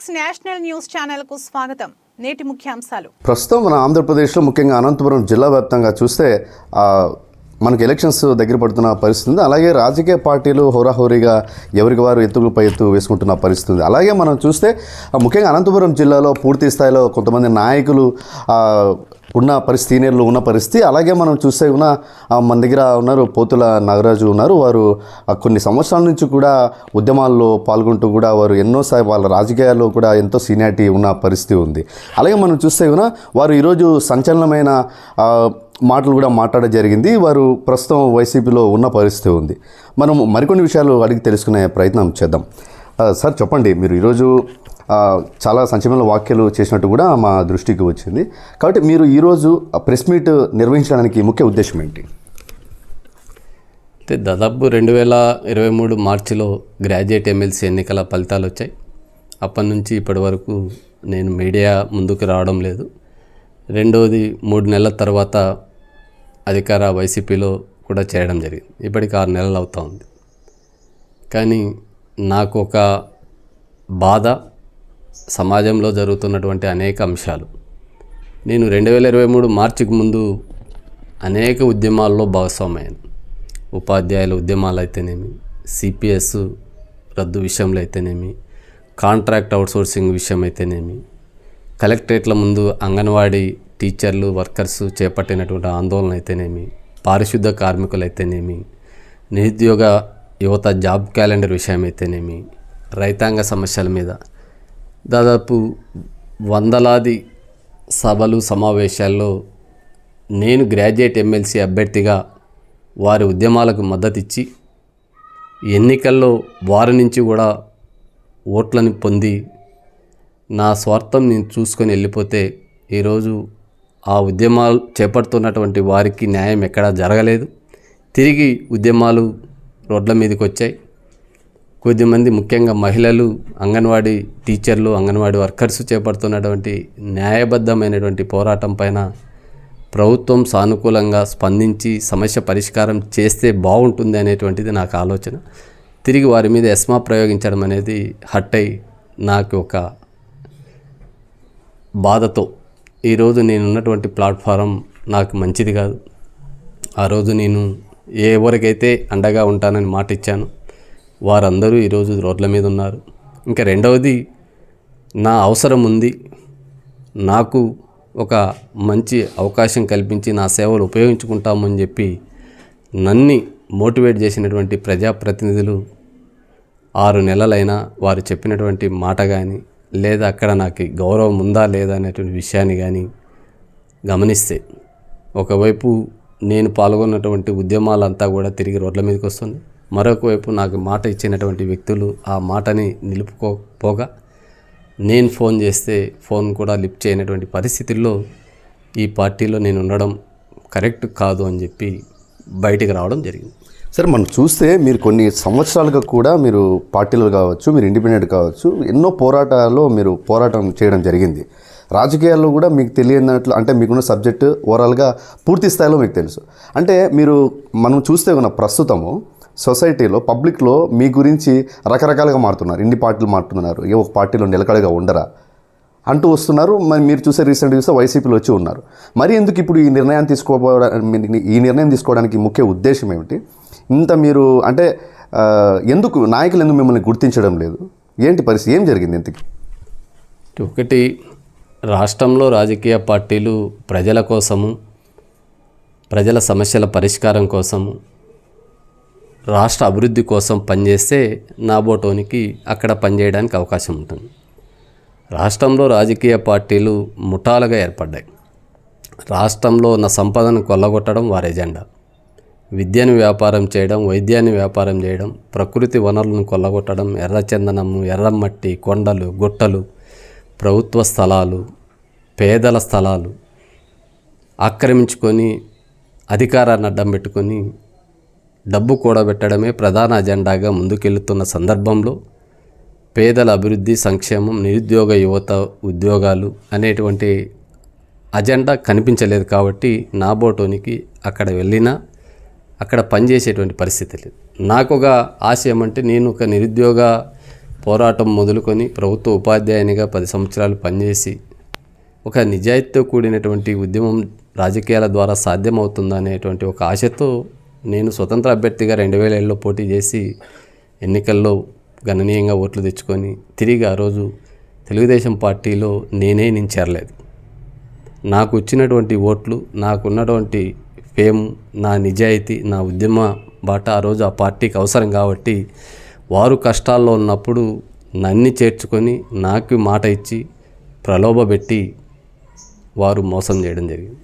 Six national news ఛానల్కు స్వాగతం. నేటి ముఖ్యాంశాలు. ప్రస్తుతం మన ఆంధ్రప్రదేశ్లో ముఖ్యంగా అనంతపురం జిల్లా వ్యాప్తంగా చూస్తే మనకు మనకి ఎలక్షన్స్ దగ్గర పడుతున్న పరిస్థితి అలాగే రాజకీయ పార్టీలు హోరాహోరీగా ఎవరికి వారు ఎత్తులపై ఎత్తు వేసుకుంటున్న పరిస్థితి అలాగే మనం చూస్తే ముఖ్యంగా అనంతపురం జిల్లాలో పూర్తి స్థాయిలో కొంతమంది నాయకులు ఉన్న పరిస్థితి సీనియర్లు ఉన్న పరిస్థితి. అలాగే మనం చూస్తే ఉన్న మన దగ్గర ఉన్నారు పోతుల నాగరాజు ఉన్నారు. వారు కొన్ని సంవత్సరాల నుంచి కూడా ఉద్యమాల్లో పాల్గొంటూ కూడా వారు ఎన్నోసారి వాళ్ళ రాజకీయాల్లో కూడా ఎంతో సీనియారిటీ ఉన్న పరిస్థితి ఉంది. అలాగే మనం చూస్తే కూడా వారు ఈరోజు సంచలనమైన మాటలు కూడా మాట్లాడడం జరిగింది. వారు ప్రస్తుతం వైసీపీలో ఉన్న పరిస్థితి ఉంది. మనం మరికొన్ని విషయాలు అడిగి తెలుసుకునే ప్రయత్నం చేద్దాం. సార్ చెప్పండి. మీరు ఈరోజు చాలా సంచలన వ్యాఖ్యలు చేసినట్టు కూడా మా దృష్టికి వచ్చింది. కాబట్టి మీరు ఈరోజు ఆ ప్రెస్ మీట్ నిర్వహించడానికి ముఖ్య ఉద్దేశం ఏంటి? అయితే దాదాపు రెండు వేల ఇరవై మూడు మార్చిలో గ్రాడ్యుయేట్ ఎమ్మెల్సీ ఎన్నికల ఫలితాలు వచ్చాయి. అప్పటి నుంచి ఇప్పటి వరకు నేను మీడియా ముందుకు రావడం లేదు. రెండవది మూడు నెలల తర్వాత అధికార వైసీపీలో కూడా చేయడం జరిగింది. ఇప్పటికి ఆరు నెలలు అవుతూ ఉంది. కానీ నాకు ఒక బాధ సమాజంలో జరుగుతున్నటువంటి అనేక అంశాలు. నేను రెండు వేల ఇరవై మూడు మార్చికి ముందు అనేక ఉద్యమాల్లో భాగస్వామయ్యాను ఉపాధ్యాయుల ఉద్యమాలు అయితేనేమి సిపిఎస్ రద్దు విషయంలో అయితేనేమి కాంట్రాక్ట్ అవుట్సోర్సింగ్ విషయం అయితేనేమి కలెక్టరేట్ల ముందు అంగన్వాడీ టీచర్లు వర్కర్స్ చేపట్టినటువంటి ఆందోళన అయితేనేమి పారిశుద్ధ కార్మికులు అయితేనేమి నిరుద్యోగ యువత జాబ్ క్యాలెండర్ విషయం అయితేనేమి రైతాంగ సమస్యల మీద దాదాపు వందలాది సభలు సమావేశాల్లో నేను గ్రాడ్యుయేట్ ఎమ్మెల్సీ అభ్యర్థిగా వారి ఉద్యమాలకు మద్దతిచ్చి ఎన్నికల్లో వారి నుంచి కూడా ఓట్లను పొంది నా స్వార్థం నేను చూసుకొని వెళ్ళిపోతే ఈరోజు ఆ ఉద్యమాలు చేపడుతున్నటువంటి వారికి న్యాయం ఎక్కడా జరగలేదు. తిరిగి ఉద్యమాలు రోడ్ల మీదకి వచ్చాయి. కొద్దిమంది ముఖ్యంగా మహిళలు అంగన్వాడీ టీచర్లు అంగన్వాడీ వర్కర్స్ చేపడుతున్నటువంటి న్యాయబద్ధమైనటువంటి పోరాటం పైన ప్రభుత్వం సానుకూలంగా స్పందించి సమస్య పరిష్కారం చేస్తే బాగుంటుంది అనేటువంటిది నాకు ఆలోచన. తిరిగి వారి మీద ఎస్మా ప్రయోగించడం అనేది హట్టై నాకు ఒక బాధతో. ఈరోజు నేనున్నటువంటి ప్లాట్ఫారం నాకు మంచిది కాదు. ఆ రోజు నేను ఎవరికైతే అండగా ఉంటానని మాట ఇచ్చాను వారందరూ ఈరోజు రోడ్ల మీద ఉన్నారు. ఇంకా రెండవది నా అవసరం ఉంది. నాకు ఒక మంచి అవకాశం కల్పించి నా సేవలు ఉపయోగించుకుంటామని చెప్పి నన్ని మోటివేట్ చేసినటువంటి ప్రజాప్రతినిధులు ఆరు నెలలైనా వారు చెప్పినటువంటి మాట కానీ లేదా అక్కడ నాకు గౌరవం ఉందా లేదా అనేటువంటి విషయాన్ని కానీ గమనిస్తే ఒకవైపు నేను పాల్గొన్నటువంటి ఉద్యమాలంతా కూడా తిరిగి రోడ్ల మీదకి వస్తుంది. మరొక వైపు నాకు మాట ఇచ్చినటువంటి వ్యక్తులు ఆ మాటని నిలుపుకోపోగా నేను ఫోన్ చేస్తే ఫోన్ కూడా లిఫ్ట్ చేయనటువంటి పరిస్థితుల్లో ఈ పార్టీలో నేను ఉండడం కరెక్ట్ కాదు అని చెప్పి బయటికి రావడం జరిగింది. సరే మనం చూస్తే మీరు కొన్ని సంవత్సరాలుగా కూడా మీరు పార్టీలు కావచ్చు మీరు ఇండిపెండెంట్ కావచ్చు ఎన్నో పోరాటాల్లో మీరు పోరాటం చేయడం జరిగింది. రాజకీయాల్లో కూడా మీకు తెలియనట్లు అంటే మీకున్న సబ్జెక్టు ఓవరాల్గా పూర్తి స్థాయిలో మీకు తెలుసు. అంటే మీరు మనం చూస్తే ఉన్న ప్రస్తుతము సొసైటీలో పబ్లిక్లో మీ గురించి రకరకాలుగా మారుతున్నారు. ఇన్ని పార్టీలు మారుతున్నారు. ఏ ఒక పార్టీలో నిలకడగా ఉండరా? అంటూ వస్తున్నారు. మరి మీరు చూసే రీసెంట్ చూస్తే వైసీపీలో వచ్చి ఉన్నారు. మరి ఎందుకు ఇప్పుడు ఈ నిర్ణయం తీసుకోవడానికి ఈ నిర్ణయం తీసుకోవడానికి ముఖ్య ఉద్దేశం ఏమిటి? ఇంత మీరు అంటే ఎందుకు నాయకులు ఎందుకు మిమ్మల్ని గుర్తించడం లేదు? ఏంటి పరిస్థితి? ఏం జరిగింది ఇంతకి? ఒకటి రాష్ట్రంలో రాజకీయ పార్టీలు ప్రజల కోసము ప్రజల సమస్యల పరిష్కారం కోసము రాష్ట్ర అభివృద్ధి కోసం పనిచేస్తే నాబోటోనికి అక్కడ పనిచేయడానికి అవకాశం ఉంటుంది. రాష్ట్రంలో రాజకీయ పార్టీలు ముఠాలుగా ఏర్పడ్డాయి. రాష్ట్రంలో ఉన్న సంపదను కొల్లగొట్టడం వారి ఎజెండా. విద్యను వ్యాపారం చేయడం వైద్యాన్ని వ్యాపారం చేయడం ప్రకృతి వనరులను కొల్లగొట్టడం ఎర్రచందనము ఎర్రమట్టి కొండలు గుట్టలు ప్రభుత్వ స్థలాలు పేదల స్థలాలు ఆక్రమించుకొని అధికారాన్ని అడ్డం పెట్టుకొని డబ్బు కూడబెట్టడమే ప్రధాన అజెండాగా ముందుకెళ్తున్న సందర్భంలో పేదల అభివృద్ధి సంక్షేమం నిరుద్యోగ యువత ఉద్యోగాలు అనేటువంటి అజెండా కనిపించలేదు కాబట్టి నాబోటోనికి అక్కడ వెళ్ళినా అక్కడ పనిచేసేటువంటి పరిస్థితి లేదు. నాకు ఒక ఆశయం అంటే నేను ఒక నిరుద్యోగ పోరాటం మొదలుకొని ప్రభుత్వ ఉపాధ్యాయునిగా పది సంవత్సరాలు పనిచేసి ఒక నిజాయితీతో కూడినటువంటి ఉద్యమం రాజకీయాల ద్వారా సాధ్యమవుతుందనేటువంటి ఒక ఆశతో నేను స్వతంత్ర అభ్యర్థిగా రెండు వేల ఏళ్ళలో పోటీ చేసి ఎన్నికల్లో గణనీయంగా ఓట్లు తెచ్చుకొని తిరిగి ఆ రోజు తెలుగుదేశం పార్టీలో నేనే నేను చేరలేదు. నాకు వచ్చినటువంటి ఓట్లు నాకున్నటువంటి ఫేమ్ నా నిజాయితీ నా ఉద్యమ బాట ఆ రోజు ఆ పార్టీకి అవసరం కాబట్టి వారు కష్టాల్లో ఉన్నప్పుడు నన్ను చేర్చుకొని నాకు మాట ఇచ్చి ప్రలోభపెట్టి వారు మోసం చేయడం జరిగింది.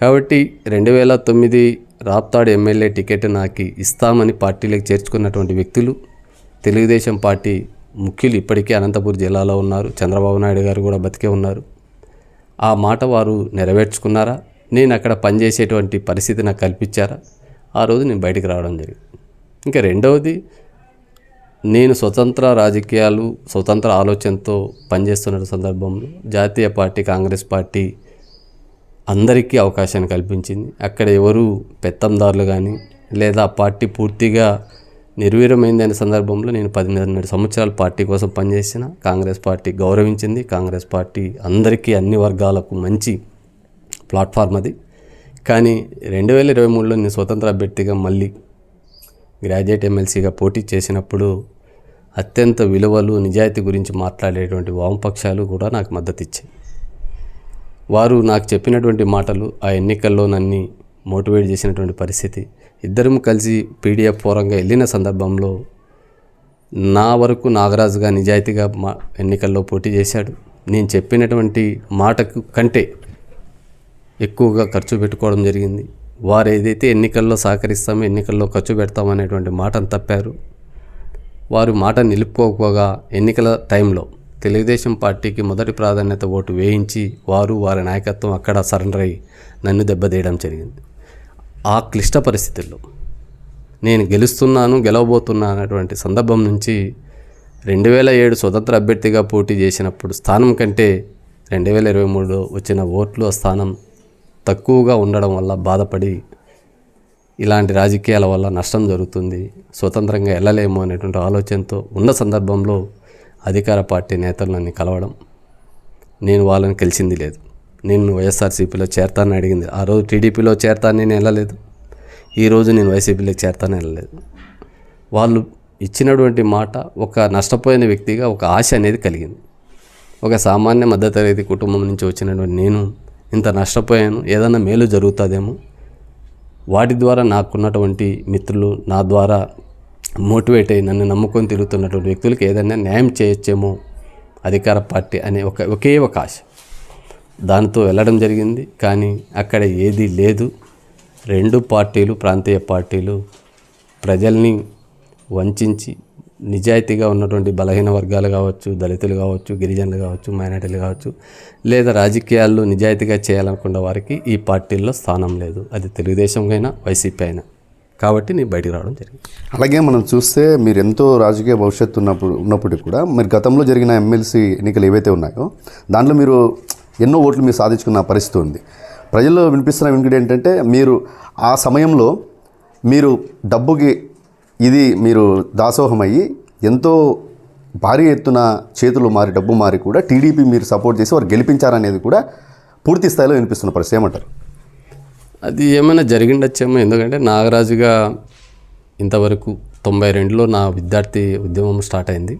కాబట్టి రెండు వేల తొమ్మిది రాప్తాడు ఎమ్మెల్యే టికెట్ నాకు ఇస్తామని పార్టీలోకి చేర్చుకున్నటువంటి వ్యక్తులు తెలుగుదేశం పార్టీ ముఖ్యులు ఇప్పటికే అనంతపురం జిల్లాలో ఉన్నారు. చంద్రబాబు నాయుడు గారు కూడా బతికే ఉన్నారు. ఆ మాట వారు నెరవేర్చుకున్నారా? నేను అక్కడ పనిచేసేటువంటి పరిస్థితి నాకు కల్పించారా? ఆ రోజు నేను బయటికి రావడం జరిగింది. ఇంకా రెండవది నేను స్వతంత్ర రాజకీయాలు స్వతంత్ర ఆలోచనతో పనిచేస్తున్న సందర్భంలో జాతీయ పార్టీ కాంగ్రెస్ పార్టీ అందరికీ అవకాశాన్ని కల్పించింది. అక్కడ ఎవరు పెత్తందారులు కానీ లేదా పార్టీ పూర్తిగా నిర్వీర్యమైందనే సందర్భంలో నేను పదిహేను సంవత్సరాలు పార్టీ కోసం పనిచేసిన కాంగ్రెస్ పార్టీ గౌరవించింది. కాంగ్రెస్ పార్టీ అందరికీ అన్ని వర్గాలకు మంచి ప్లాట్ఫామ్ అది. కానీ రెండు వేల ఇరవై మూడులో నేను స్వతంత్ర అభ్యర్థిగా మళ్ళీ గ్రాడ్యుయేట్ ఎమ్మెల్సీగా పోటీ చేసినప్పుడు అత్యంత విలువలు నిజాయితీ గురించి మాట్లాడేటువంటి వామపక్షాలు కూడా నాకు మద్దతు ఇచ్చాయి వారు నాకు చెప్పినటువంటి మాటలు ఆ ఎన్నికల్లో నన్ను మోటివేట్ చేసినటువంటి పరిస్థితి. ఇద్దరం కలిసి పీడిఎఫ్ ఫోరంగా వెళ్ళిన సందర్భంలో నా వరకు నాగరాజుగా నిజాయితీగా మా ఎన్నికల్లో పోటీ చేశాడు. నేను చెప్పినటువంటి మాటకు కంటే ఎక్కువగా ఖర్చు పెట్టుకోవడం జరిగింది. వారు ఏదైతే ఎన్నికల్లో సహకరిస్తామో ఎన్నికల్లో ఖర్చు పెడతామనేటువంటి మాటను తప్పారు. వారు మాట నిలుపుకోకపోగా ఎన్నికల టైంలో తెలుగుదేశం పార్టీకి మొదటి ప్రాధాన్యత ఓటు వేయించి వారు వారి నాయకత్వం అక్కడ సరెండర్ అయ్యి నన్ను దెబ్బతీయడం జరిగింది. ఆ క్లిష్ట పరిస్థితుల్లో నేను గెలుస్తున్నాను గెలవబోతున్నా అనేటువంటి సందర్భం నుంచి రెండు వేల ఏడు స్వతంత్ర అభ్యర్థిగా పోటీ చేసినప్పుడు స్థానం కంటే రెండు వేల ఇరవై మూడులో వచ్చిన ఓట్లు ఆ స్థానం తక్కువగా ఉండడం వల్ల బాధపడి ఇలాంటి రాజకీయాల వల్ల నష్టం జరుగుతుంది స్వతంత్రంగా వెళ్ళలేము అనేటువంటి ఆలోచనతో ఉన్న సందర్భంలో అధికార పార్టీ నేతలు నన్ను కలవడం. నేను వాళ్ళని కలిసింది లేదు. నేను వైఎస్ఆర్సీపీలో చేరతానని అడిగింది. ఆ రోజు టీడీపీలో చేరతాను నేను వెళ్ళలేదు. ఈరోజు నేను వైసీపీలో చేరతాను వెళ్ళలేదు. వాళ్ళు ఇచ్చినటువంటి మాట ఒక నష్టపోయిన వ్యక్తిగా ఒక ఆశ అనేది కలిగింది. ఒక సామాన్య మధ్యతరగతి కుటుంబం నుంచి వచ్చినటువంటి నేను ఇంత నష్టపోయాను. ఏదైనా మేలు జరుగుతుందేమో. వాటి ద్వారా నాకున్నటువంటి మిత్రులు నా ద్వారా మోటివేట్ అయ్యి నన్ను నమ్ముకొని తిరుగుతున్నటువంటి వ్యక్తులకు ఏదైనా న్యాయం చేయొచ్చేమో అధికార పార్టీ అనే ఒక ఒకే ఒక ఆశ. దానితో వెళ్ళడం జరిగింది. కానీ అక్కడ ఏది లేదు. రెండు పార్టీలు ప్రాంతీయ పార్టీలు ప్రజల్ని వంచించి నిజాయితీగా ఉన్నటువంటి బలహీన వర్గాలు కావచ్చు దళితులు కావచ్చు గిరిజనులు కావచ్చు మైనార్టీలు కావచ్చు లేదా రాజకీయాల్లో నిజాయితీగా చేయాలనుకున్న వారికి ఈ పార్టీల్లో స్థానం లేదు. అది తెలుగుదేశం అయినా వైసీపీ అయినా. కాబట్టి నేను బయటికి రావడం జరిగింది. అలాగే మనం చూస్తే మీరు ఎంతో రాజకీయ భవిష్యత్తు ఉన్నప్పుడు ఉన్నప్పటికీ కూడా మీరు గతంలో జరిగిన ఎమ్మెల్సీ ఎన్నికలు ఏవైతే ఉన్నాయో దాంట్లో మీరు ఎన్నో ఓట్లు మీరు సాధించుకున్న పరిస్థితి ఉంది. ప్రజల్లో వినిపిస్తున్న వినికిడి ఏంటంటే మీరు ఆ సమయంలో మీరు డబ్బుకి ఇది మీరు దాసోహమయ్యి ఎంతో భారీ ఎత్తున చేతులు మారి డబ్బు మారి కూడా టీడీపీ మీరు సపోర్ట్ చేసి వారు గెలిపించారనేది కూడా పూర్తి స్థాయిలో వినిపిస్తున్న పరిస్థితి ఏమంటారు? అది ఏమైనా జరిగిండొచ్చేమో. ఎందుకంటే నాగరాజుగా ఇంతవరకు తొంభై రెండులో నా విద్యార్థి ఉద్యమం స్టార్ట్ అయింది.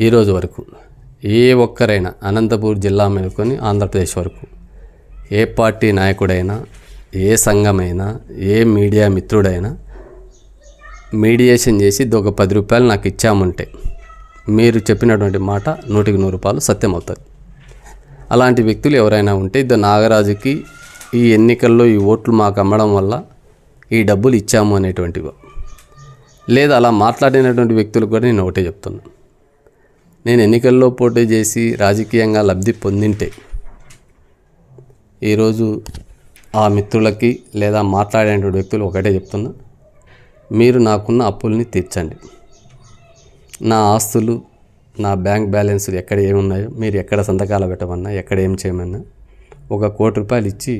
ఈరోజు వరకు ఏ ఒక్కరైనా అనంతపూర్ జిల్లా మేలుకొని ఆంధ్రప్రదేశ్ వరకు ఏ పార్టీ నాయకుడైనా ఏ సంఘమైనా ఏ మీడియా మిత్రుడైనా మీడియేషన్ చేసి ఒక పది రూపాయలు నాకు ఇచ్చామంటే మీరు చెప్పినటువంటి మాట నూటికి నూరు రూపాయలు సత్యం అవుతుంది అలాంటి వ్యక్తులు ఎవరైనా ఉంటే ఇద్దరు నాగరాజుకి ఈ ఎన్నికల్లో ఈ ఓట్లు మాకు అమ్మడం వల్ల ఈ డబ్బులు ఇచ్చాము అనేటువంటివి. లేదా అలా మాట్లాడినటువంటి వ్యక్తులకు కూడా నేను ఒకటే చెప్తున్నాను నేను ఎన్నికల్లో పోటీ చేసి రాజకీయంగా లబ్ధి పొందింటే ఈరోజు ఆ మిత్రులకి లేదా మాట్లాడేటువంటి వ్యక్తులు ఒకటే చెప్తున్నా. మీరు నాకున్న అప్పుల్ని తీర్చండి. నా ఆస్తులు నా బ్యాంక్ బ్యాలెన్స్లు ఎక్కడ ఏమున్నాయో మీరు ఎక్కడ సంతకాలు పెట్టమన్నా ఎక్కడ ఏం చేయమన్నా ఒక కోటి రూపాయలు ఇచ్చి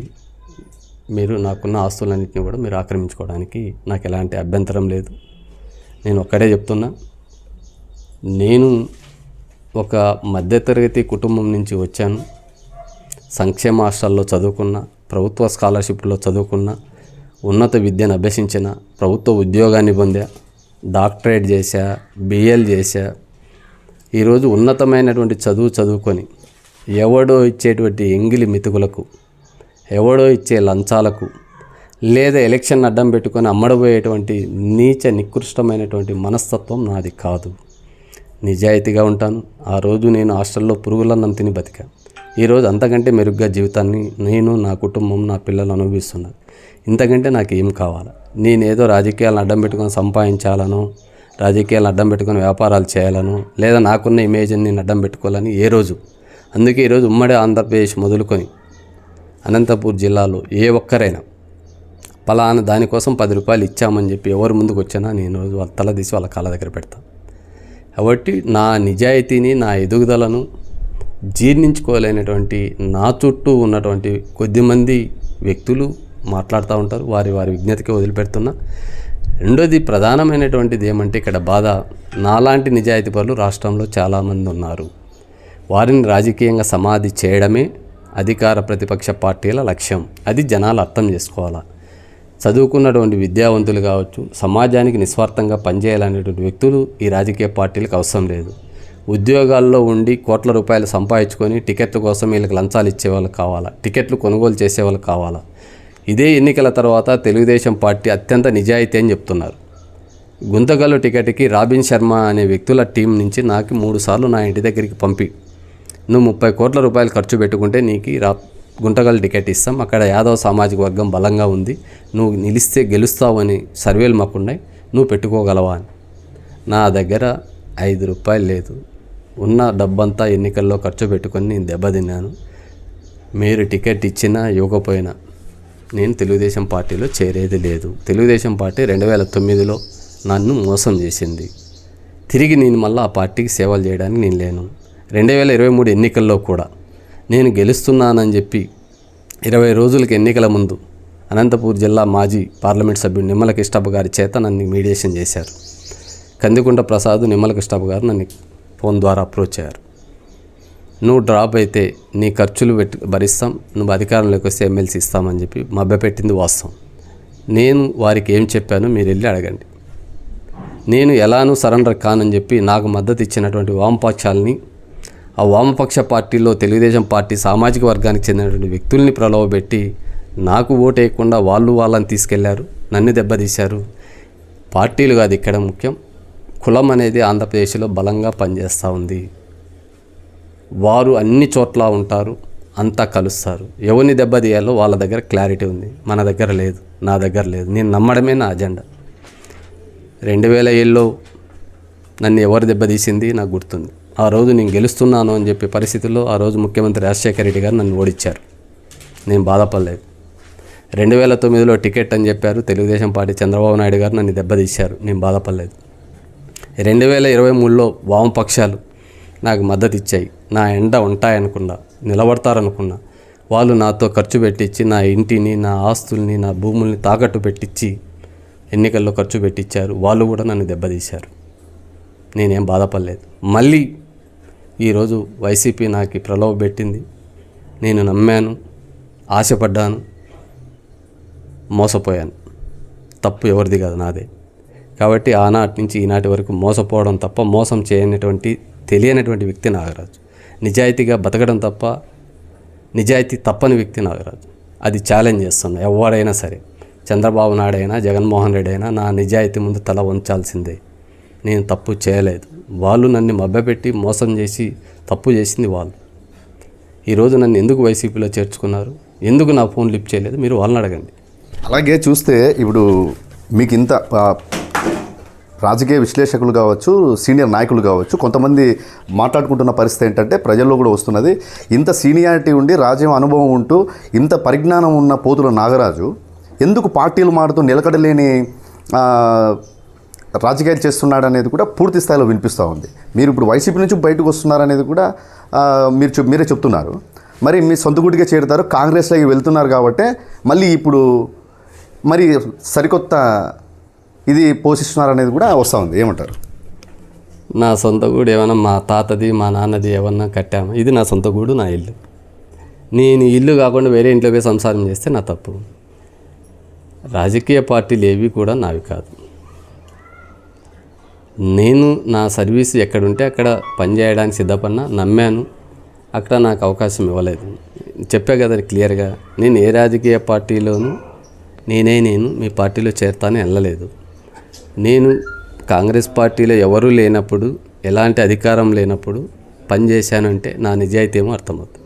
మీరు నాకున్న ఆస్తులన్నింటినీ కూడా మీరు ఆక్రమించుకోవడానికి నాకు ఎలాంటి అభ్యంతరం లేదు. నేను ఒక్కడే చెప్తున్నా నేను ఒక మధ్యతరగతి కుటుంబం నుంచి వచ్చాను. సంక్షేమ హాస్టల్లో చదువుకున్న ప్రభుత్వ స్కాలర్షిప్లో చదువుకున్న ఉన్నత విద్యను అభ్యసించిన ప్రభుత్వ ఉద్యోగాన్ని పొందా డాక్టరేట్ చేశా బిఎల్ చేశా ఈరోజు ఉన్నతమైనటువంటి చదువు చదువుకొని ఎవడో ఇచ్చేటువంటి ఎంగిలి మితుకులకు ఎవడో ఇచ్చే లంచాలకు లేదా ఎలక్షన్ అడ్డం పెట్టుకొని అమ్మడబోయేటువంటి నీచ నికృష్టమైనటువంటి మనస్తత్వం నాది కాదు. నిజాయితీగా ఉంటాను. ఆ రోజు నేను హాస్టల్లో పురుగులన్నం తిని బతికా ఈరోజు అంతకంటే మెరుగ్గా జీవితాన్ని నేను నా కుటుంబం నా పిల్లలు అనుభవిస్తున్నారు. ఇంతకంటే నాకు ఏం కావాలి? నేనేదో రాజకీయాలను అడ్డం పెట్టుకొని సంపాదించాలను రాజకీయాలను అడ్డం పెట్టుకొని వ్యాపారాలు చేయాలను లేదా నాకున్న ఇమేజ్ని నేను అడ్డం పెట్టుకోవాలని ఏ రోజు? అందుకే ఈరోజు ఉమ్మడి ఆంధ్రప్రదేశ్ మొదలుకొని అనంతపూర్ జిల్లాలో ఏ ఒక్కరైనా పలానా దానికోసం పది రూపాయలు ఇచ్చామని చెప్పి ఎవరు ముందుకు వచ్చినా నేను వాళ్ళ తల తీసి వాళ్ళ కాళ్ళ దగ్గర పెడతాను కాబట్టి నా నిజాయితీని నా ఎదుగుదలను జీర్ణించుకోలేనటువంటి నా చుట్టూ ఉన్నటువంటి కొద్దిమంది వ్యక్తులు మాట్లాడుతూ ఉంటారు. వారి వారి విజ్ఞతకి వదిలిపెడుతున్నా. రెండోది ప్రధానమైనటువంటిది ఏమంటే ఇక్కడ బాధ నాలాంటి నిజాయితీ పరులు రాష్ట్రంలో చాలామంది ఉన్నారు. వారిని రాజకీయంగా సమాధి చేయడమే అధికార ప్రతిపక్ష పార్టీల లక్ష్యం. అది జనాలు అర్థం చేసుకోవాలా? చదువుకున్నటువంటి విద్యావంతులు కావచ్చు సమాజానికి నిస్వార్థంగా పనిచేయాలనేటువంటి వ్యక్తులు ఈ రాజకీయ పార్టీలకు అవసరం లేదు. ఉద్యోగాల్లో ఉండి కోట్ల రూపాయలు సంపాదించుకొని టికెట్ల కోసం వీళ్ళకి లంచాలు ఇచ్చేవాళ్ళు కావాలా? టికెట్లు కొనుగోలు చేసేవాళ్ళు కావాలా? ఇదే ఎన్నికల తర్వాత తెలుగుదేశం పార్టీ అత్యంత నిజాయితీ అని చెప్తున్నారు. గుంతగల్లు టికెట్కి రాబిన్ శర్మ అనే వ్యక్తుల టీం నుంచి నాకు మూడు సార్లు నా ఇంటి దగ్గరికి పంపి నువ్వు ముప్పై కోట్ల రూపాయలు ఖర్చు పెట్టుకుంటే నీకు రా గుంటగల్ టికెట్ ఇస్తాం. అక్కడ యాదవ సామాజిక వర్గం బలంగా ఉంది. నువ్వు నిలిస్తే గెలుస్తావు అని సర్వేలు మాకున్నాయి. నువ్వు పెట్టుకోగలవా అని. నా దగ్గర ఐదు రూపాయలు లేదు. ఉన్న డబ్బంతా ఎన్నికల్లో ఖర్చు పెట్టుకొని నేను దెబ్బతిన్నాను. మీరు టికెట్ ఇచ్చినా ఇవ్వకపోయినా నేను తెలుగుదేశం పార్టీలో చేరేది లేదు. తెలుగుదేశం పార్టీ రెండు వేల తొమ్మిదిలో నన్ను మోసం చేసింది. తిరిగి నేను మళ్ళీ ఆ పార్టీకి సేవలు చేయడానికి నేను లేను. రెండు వేల ఇరవై మూడు ఎన్నికల్లో కూడా నేను గెలుస్తున్నానని చెప్పి ఇరవై రోజులకి ఎన్నికల ముందు అనంతపూర్ జిల్లా మాజీ పార్లమెంట్ సభ్యుడు నిమ్మల కృష్ణప్ప గారి చేత నన్ను మీడియేషన్ చేశారు. కందికుంట ప్రసాద్ నిమ్మల కృష్ణప్ప గారు నన్ను ఫోన్ ద్వారా అప్రోచ్ అయ్యారు. నువ్వు డ్రాప్ అయితే నీ ఖర్చులు పెట్టి భరిస్తాం నువ్వు అధికారంలోకి వస్తే ఎమ్మెల్సీ ఇస్తామని చెప్పి మభ్యపెట్టింది వాస్తవం. నేను వారికి ఏం చెప్పానో మీరు వెళ్ళి అడగండి. నేను ఎలానూ సరెండర్ కానని చెప్పి నాకు మద్దతు ఇచ్చినటువంటి వామపక్షాలని ఆ వామపక్ష పార్టీలో తెలుగుదేశం పార్టీ సామాజిక వర్గానికి చెందినటువంటి వ్యక్తుల్ని ప్రలోభపెట్టి నాకు ఓటు వేయకుండా వాళ్ళు వాళ్ళని తీసుకెళ్ళారు నన్ను దెబ్బతీశారు. పార్టీలు కాదు ఇక్కడ ముఖ్యం. కులం అనేది ఆంధ్రప్రదేశ్లో బలంగా పనిచేస్తూ ఉంది. వారు అన్ని చోట్ల ఉంటారు అంతా కలుస్తారు. ఎవరిని దెబ్బతీయాలో వాళ్ళ దగ్గర క్లారిటీ ఉంది. మన దగ్గర లేదు నా దగ్గర లేదు. నేను నమ్మడమే నా అజెండా. రెండు వేల ఏళ్ళలో నన్ను ఎవరు దెబ్బతీసింది నాకు గుర్తుంది. ఆ రోజు నేను గెలుస్తున్నాను అని చెప్పే పరిస్థితుల్లో ఆ రోజు ముఖ్యమంత్రి రాజశేఖర రెడ్డి గారు నన్ను ఓడించారు. నేను బాధపడలేదు. రెండు వేల తొమ్మిదిలో టికెట్ అని చెప్పారు. తెలుగుదేశం పార్టీ చంద్రబాబు నాయుడు గారు నన్ను దెబ్బతీశారు. నేను బాధపడలేదు. రెండు వేల ఇరవై మూడులో వామపక్షాలు నాకు మద్దతు ఇచ్చాయి నా ఎండ ఉంటాయనుకున్నా నిలబడతారనుకున్నా వాళ్ళు నాతో ఖర్చు పెట్టించి నా ఇంటిని నా ఆస్తుల్ని నా భూముల్ని తాకట్టు పెట్టించి ఎన్నికల్లో ఖర్చు పెట్టించారు వాళ్ళు కూడా నన్ను దెబ్బతీశారు. నేనేం బాధపడలేదు. మళ్ళీ ఈరోజు వైసీపీ నాకు ప్రలోభ పెట్టింది. నేను నమ్మాను ఆశపడ్డాను మోసపోయాను. తప్పు ఎవరిది కాదు నాదే. కాబట్టి ఆనాటి నుంచి ఈనాటి వరకు మోసపోవడం తప్ప మోసం చేయనటువంటి తెలియనటువంటి వ్యక్తి నాగరాజు. నిజాయితీగా బతకడం తప్ప నిజాయితీ తప్పని వ్యక్తి నాగరాజు. అది ఛాలెంజ్ చేస్తున్నా ఎవడైనా సరే. చంద్రబాబు నాయుడు జగన్మోహన్ రెడ్డి అయినా నా నిజాయితీ ముందు తల వంచాల్సిందే. నేను తప్పు చేయలేదు. వాళ్ళు నన్ను మభ్యపెట్టి మోసం చేసి తప్పు చేసింది వాళ్ళు. ఈరోజు నన్ను ఎందుకు వైసీపీలో చేర్చుకున్నారు? ఎందుకు నా ఫోన్ లిఫ్ట్ చేయలేదు? మీరు వాళ్ళని అడగండి. అలాగే చూస్తే ఇప్పుడు మీకు ఇంత రాజకీయ విశ్లేషకులు కావచ్చు సీనియర్ నాయకులు కావచ్చు కొంతమంది మాట్లాడుకుంటున్న పరిస్థితి ఏంటంటే ప్రజల్లో కూడా వస్తున్నది. ఇంత సీనియారిటీ ఉండి రాజ్యం అనుభవం ఉంటూ ఇంత పరిజ్ఞానం ఉన్న పోతుల నాగరాజు ఎందుకు పార్టీలు మారుతూ నిలకడలేని రాజకీయాలు చేస్తున్నాడు అనేది కూడా పూర్తి స్థాయిలో వినిపిస్తూ ఉంది. మీరు ఇప్పుడు వైసీపీ నుంచి బయటకు వస్తున్నారనేది కూడా మీరు చెప్ మీరే చెప్తున్నారు. మరి మీ సొంత గుడిగా చేరుతారు కాంగ్రెస్లోకి వెళ్తున్నారు కాబట్టి మళ్ళీ ఇప్పుడు మరి సరికొత్త ఇది పోషిస్తున్నారు అనేది కూడా వస్తూ ఉంది. ఏమంటారు? నా సొంత గూడు ఏమైనా మా తాతది మా నాన్నది ఏమన్నా కట్టాము? ఇది నా సొంత గూడు నా ఇల్లు. నేను ఇల్లు కాకుండా వేరే ఇంట్లో పోయి సంసారం చేస్తే నా తప్పు. రాజకీయ పార్టీలు ఏవి కూడా నావి కాదు. నేను నా సర్వీస్ ఎక్కడుంటే అక్కడ పనిచేయడానికి సిద్ధపడినా నమ్మాను. అక్కడ నాకు అవకాశం ఇవ్వలేదు. చెప్పా కదా క్లియర్గా. నేను ఏ రాజకీయ పార్టీలోనూ నేనే నేను మీ పార్టీలో చేరతాను వెళ్ళలేదు. నేను కాంగ్రెస్ పార్టీలో ఎవరూ లేనప్పుడు ఎలాంటి అధికారం లేనప్పుడు పనిచేశానంటే నా నిజాయితీ ఏమో అర్థమవుతుంది.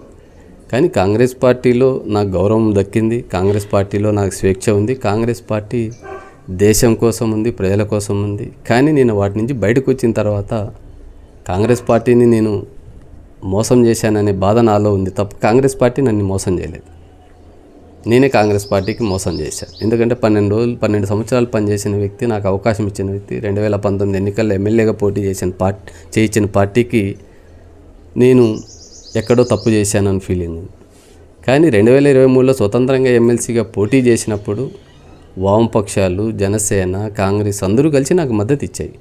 కానీ కాంగ్రెస్ పార్టీలో నాకు గౌరవం దక్కింది. కాంగ్రెస్ పార్టీలో నాకు స్వేచ్ఛ ఉంది. కాంగ్రెస్ పార్టీ దేశం కోసం ఉంది ప్రజల కోసం ఉంది. కానీ నేను వాటి నుంచి బయటకు వచ్చిన తర్వాత కాంగ్రెస్ పార్టీని నేను మోసం చేశాననే బాధ నాలో ఉంది తప్ప కాంగ్రెస్ పార్టీ నన్ను మోసం చేయలేదు. నేనే కాంగ్రెస్ పార్టీకి మోసం చేశాను ఎందుకంటే పన్నెండు రోజులు పన్నెండు సంవత్సరాలు పనిచేసిన వ్యక్తి నాకు అవకాశం ఇచ్చిన వ్యక్తి రెండు వేల పంతొమ్మిది ఎన్నికల్లో ఎమ్మెల్యేగా పోటీ చేసిన పార్టీ చేయించిన పార్టీకి నేను ఎక్కడో తప్పు చేశానని ఫీలింగ్ ఉంది. కానీ రెండు వేల ఇరవై మూడులో స్వతంత్రంగా ఎమ్మెల్సీగా పోటీ చేసినప్పుడు వామపక్షాలు జనసేన కాంగ్రెస్ అందరూ కలిసి నాకు మద్దతు ఇచ్చాయి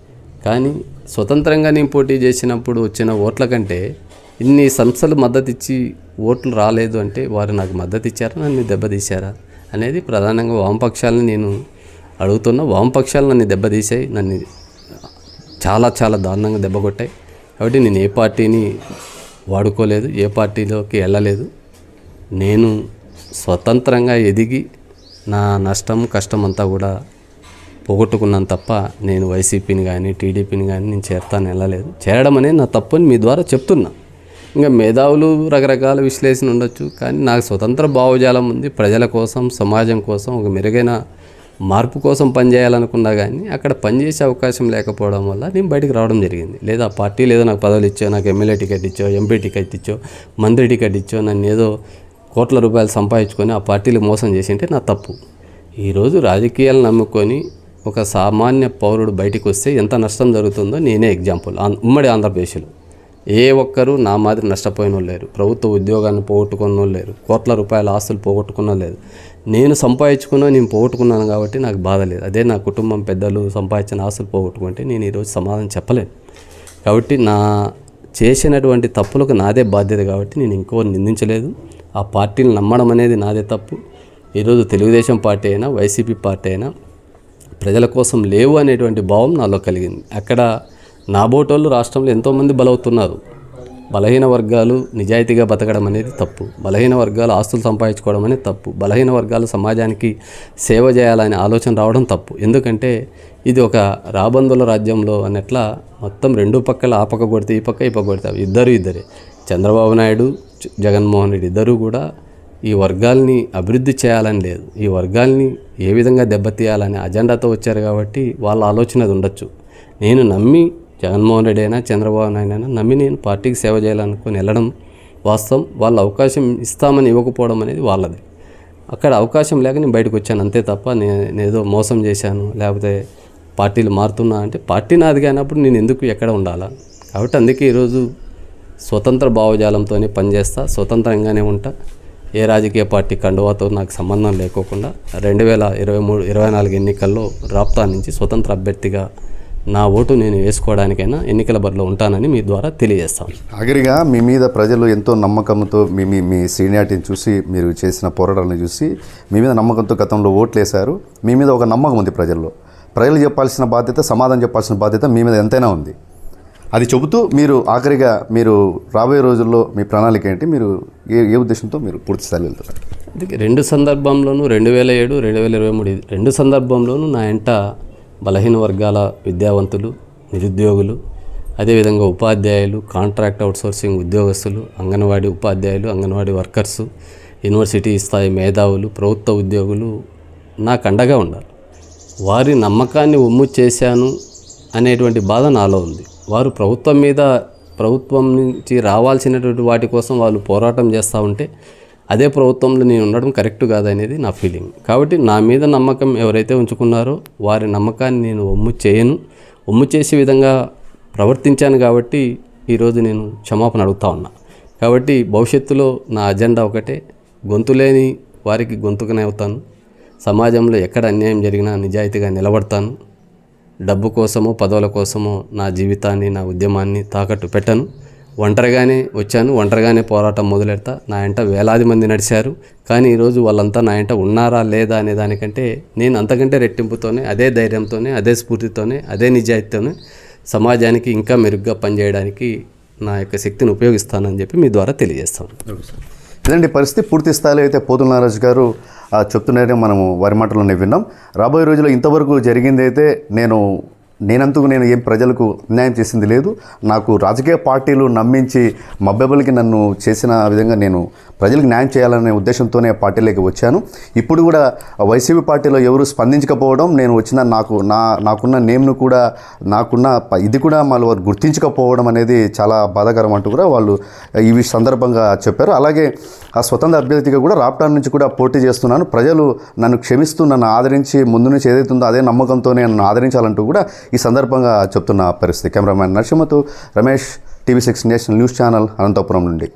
కానీ స్వతంత్రంగా నేను పోటీ చేసినప్పుడు వచ్చిన ఓట్ల కంటే ఇన్ని సంస్థలు మద్దతు ఇచ్చి ఓట్లు రాలేదు అంటే వారు నాకు మద్దతు ఇచ్చారా నన్ను దెబ్బతీశారా అనేది ప్రధానంగా వామపక్షాలను నేను అడుగుతున్న. వామపక్షాలు నన్ను దెబ్బతీసాయి నన్ను చాలా చాలా దారుణంగా దెబ్బ కొట్టాయి కాబట్టి నేను ఏ పార్టీని వాడుకోలేదు ఏ పార్టీలోకి వెళ్ళలేదు. నేను స్వతంత్రంగా ఎదిగి నా నష్టం కష్టం అంతా కూడా పోగొట్టుకున్నాను తప్ప నేను వైసీపీని కానీ టీడీపీని కానీ నేను చేరతాను వెళ్ళలేదు. చేరడం అనేది నా తప్పని మీ ద్వారా చెప్తున్నా. ఇంకా మేధావులు రకరకాల విశ్లేషణ ఉండొచ్చు కానీ నాకు స్వతంత్ర భావజాలం ఉంది. ప్రజల కోసం సమాజం కోసం ఒక మెరుగైన మార్పు కోసం పనిచేయాలనుకున్నా కానీ అక్కడ పనిచేసే అవకాశం లేకపోవడం వల్ల నేను బయటకు రావడం జరిగింది. లేదా పార్టీ లేదో నాకు పదవులు ఇచ్చో నాకు ఎమ్మెల్యే టికెట్ ఇచ్చో ఎంపీ టికెట్ ఇచ్చో మంత్రి టికెట్ ఇచ్చో నన్ను ఏదో కోట్ల రూపాయలు సంపాదించుకొని ఆ పార్టీలు మోసం చేసి ఉంటే నా తప్పు. ఈరోజు రాజకీయాలు నమ్ముకొని ఒక సామాన్య పౌరుడు బయటికి వస్తే ఎంత నష్టం జరుగుతుందో నేనే ఎగ్జాంపుల్. ఉమ్మడి ఆంధ్రప్రదేశ్లో ఏ ఒక్కరు నా మాదిరి నష్టపోయిన వాళ్ళు లేరు. ప్రభుత్వ ఉద్యోగాన్ని పోగొట్టుకున్న వాళ్ళు లేరు. కోట్ల రూపాయల ఆస్తులు పోగొట్టుకున్న లేదు నేను సంపాదించుకున్నా నేను పోగొట్టుకున్నాను కాబట్టి నాకు బాధ లేదు. అదే నా కుటుంబం పెద్దలు సంపాదించిన ఆస్తులు పోగొట్టుకుంటే నేను ఈరోజు సమాధానం చెప్పలేను. కాబట్టి నా చేసినటువంటి తప్పులకు నాదే బాధ్యత కాబట్టి నేను ఇంకోరు నిందించలేదు. ఆ పార్టీని నమ్మడం అనేది నాదే తప్పు. ఈరోజు తెలుగుదేశం పార్టీ అయినా వైసీపీ పార్టీ అయినా ప్రజల కోసం లేవు అనేటువంటి భావం నాలో కలిగింది. అక్కడ నా బోటోళ్ళు రాష్ట్రంలో ఎంతోమంది బలవుతున్నారు. బలహీన వర్గాలు నిజాయితీగా బతకడం అనేది తప్పు. బలహీన వర్గాలు ఆస్తులు సంపాదించుకోవడం అనేది తప్పు. బలహీన వర్గాలు సమాజానికి సేవ చేయాలనే ఆలోచన రావడం తప్పు. ఎందుకంటే ఇది ఒక రాబందుల రాజ్యంలో అన్నట్ల మొత్తం రెండు పక్కల ఆ పక్క కొడితే ఈ పక్క ఈ పక్క కొడితే ఇద్దరు ఇద్దరే. చంద్రబాబు నాయుడు జగన్మోహన్ రెడ్డి ఇద్దరూ కూడా ఈ వర్గాల్ని అభివృద్ధి చేయాలని లేదు. ఈ వర్గాల్ని ఏ విధంగా దెబ్బతీయాలనే అజెండాతో వచ్చారు కాబట్టి వాళ్ళ ఆలోచన అది ఉండొచ్చు. నేను నమ్మి జగన్మోహన్ రెడ్డి అయినా చంద్రబాబు నాయుడు అయినా నమ్మి నేను పార్టీకి సేవ చేయాలనుకుని వెళ్ళడం వాస్తవం. వాళ్ళ అవకాశం ఇస్తామని ఇవ్వకపోవడం అనేది వాళ్ళది. అక్కడ అవకాశం లేక నేను బయటకు వచ్చాను. అంతే తప్ప నేను నేనేదో మోసం చేశాను లేకపోతే పార్టీలు మారుతున్నా అంటే పార్టీ నాది కానప్పుడు నేను ఎందుకు ఎక్కడ ఉండాలా? కాబట్టి అందుకే ఈరోజు స్వతంత్ర భావజాలంతోనే పనిచేస్తా స్వతంత్రంగానే ఉంటా. ఏ రాజకీయ పార్టీ కండువాతో నాకు సంబంధం లేకోకుండా రెండు వేల ఇరవై మూడు ఇరవై నాలుగు ఎన్నికల్లో రాప్తా నుంచి స్వతంత్ర అభ్యర్థిగా నా ఓటు నేను వేసుకోవడానికైనా ఎన్నికల బరిలో ఉంటానని మీ ద్వారా తెలియజేస్తాను. ఆఖరిగా మీ మీద ప్రజలు ఎంతో నమ్మకంతో మీ మీ మీ సీనియారిటీని చూసి మీరు చేసిన పోరాటాలను చూసి మీ మీద నమ్మకంతో గతంలో ఓట్లు వేశారు మీ మీద ఒక నమ్మకం ఉంది ప్రజల్లో. ప్రజలు చెప్పాల్సిన బాధ్యత సమాధానం చెప్పాల్సిన బాధ్యత మీ మీద ఎంతైనా ఉంది. అది చెబుతూ మీరు ఆఖరిగా మీరు రాబోయే రోజుల్లో మీ ప్రణాళిక ఏంటి? మీరు ఏ ఏ ఉద్దేశంతో మీరు పూర్తి స్థాయి వెళ్తారు? అందుకే రెండు సందర్భంలోనూ రెండు వేల ఏడు రెండు వేల ఇరవై మూడు రెండు సందర్భంలోనూ నా ఎంట బలహీన వర్గాల విద్యావంతులు నిరుద్యోగులు అదేవిధంగా ఉపాధ్యాయులు కాంట్రాక్ట్ అవుట్సోర్సింగ్ ఉద్యోగస్తులు అంగన్వాడీ ఉపాధ్యాయులు అంగన్వాడీ వర్కర్సు యూనివర్సిటీ స్థాయి మేధావులు ప్రభుత్వ ఉద్యోగులు నాకు అండగా ఉండాలి. వారి నమ్మకాన్ని ఒమ్ము చేశాను అనేటువంటి బాధ నాలో ఉంది. వారు ప్రభుత్వం మీద ప్రభుత్వం నుంచి రావాల్సినటువంటి వాటి కోసం వాళ్ళు పోరాటం చేస్తూ ఉంటే అదే ప్రభుత్వంలో నేను ఉండడం కరెక్ట్ కాదనేది నా ఫీలింగ్. కాబట్టి నా మీద నమ్మకం ఎవరైతే ఉంచుకున్నారో వారి నమ్మకాన్ని నేను ఒమ్ము చేయను. ఒమ్ము చేసే విధంగా ప్రవర్తించాను కాబట్టి ఈరోజు నేను క్షమాపణ అడుగుతా ఉన్నా. కాబట్టి భవిష్యత్తులో నా అజెండా ఒకటే గొంతు లేని వారికి గొంతుకనే అవుతాను. సమాజంలో ఎక్కడ అన్యాయం జరిగినా నిజాయితీగా నిలబడతాను. డబ్బు కోసమో పదవుల కోసమో నా జీవితాన్ని నా ఉద్యమాన్ని తాకట్టు పెట్టను. ఒంటరిగానే వచ్చాను ఒంటరిగానే పోరాటం మొదలెడతా. నా ఎంట వేలాది మంది నడిచారు. కానీ ఈరోజు వాళ్ళంతా నా ఎంట ఉన్నారా లేదా అనే దానికంటే నేను అంతకంటే రెట్టింపుతోనే అదే ధైర్యంతోనే అదే స్ఫూర్తితోనే అదే నిజాయితీతోనే సమాజానికి ఇంకా మెరుగ్గా పనిచేయడానికి నా యొక్క శక్తిని ఉపయోగిస్తానని చెప్పి మీ ద్వారా తెలియజేస్తాను. ఇలాంటి పరిస్థితి. పూర్తి స్థాయిలో అయితే పోతుల నారాజు గారు చెప్తున్నారని మనము వారి మాటలోనే విన్నాం. రాబోయే రోజుల్లో ఇంతవరకు జరిగింది అయితే నేను నేనంతకు నేను ఏం ప్రజలకు న్యాయం చేసింది లేదు. నాకు రాజకీయ పార్టీలు నమ్మించి మబ్బెబలికి నన్ను చేసిన విధంగా నేను ప్రజలకు న్యాయం చేయాలనే ఉద్దేశంతోనే పార్టీలోకి వచ్చాను. ఇప్పుడు కూడా వైసీపీ పార్టీలో ఎవరు స్పందించకపోవడం నేను వచ్చిన నాకు నా నాకున్న నేమ్ను కూడా నాకున్న ప- ఇది కూడా మళ్ళీ వారు గుర్తించకపోవడం అనేది చాలా బాధాకరం అంటూ కూడా వాళ్ళు ఈ సందర్భంగా చెప్పారు. అలాగే ఆ స్వతంత్ర అభ్యర్థిగా కూడా రాప్టాన్ నుంచి కూడా పోటీ చేస్తున్నాను. ప్రజలు నన్ను క్షమిస్తూ నన్ను ఆదరించి ముందు నుంచి ఏదైతుందో అదే నమ్మకంతోనే నన్ను ఆదరించాలంటూ కూడా ఈ సందర్భంగా చెప్తున్న పరిస్థితి. Cameraman నరసింహతో Ramesh TV six national news channel Anantapuram నుండి.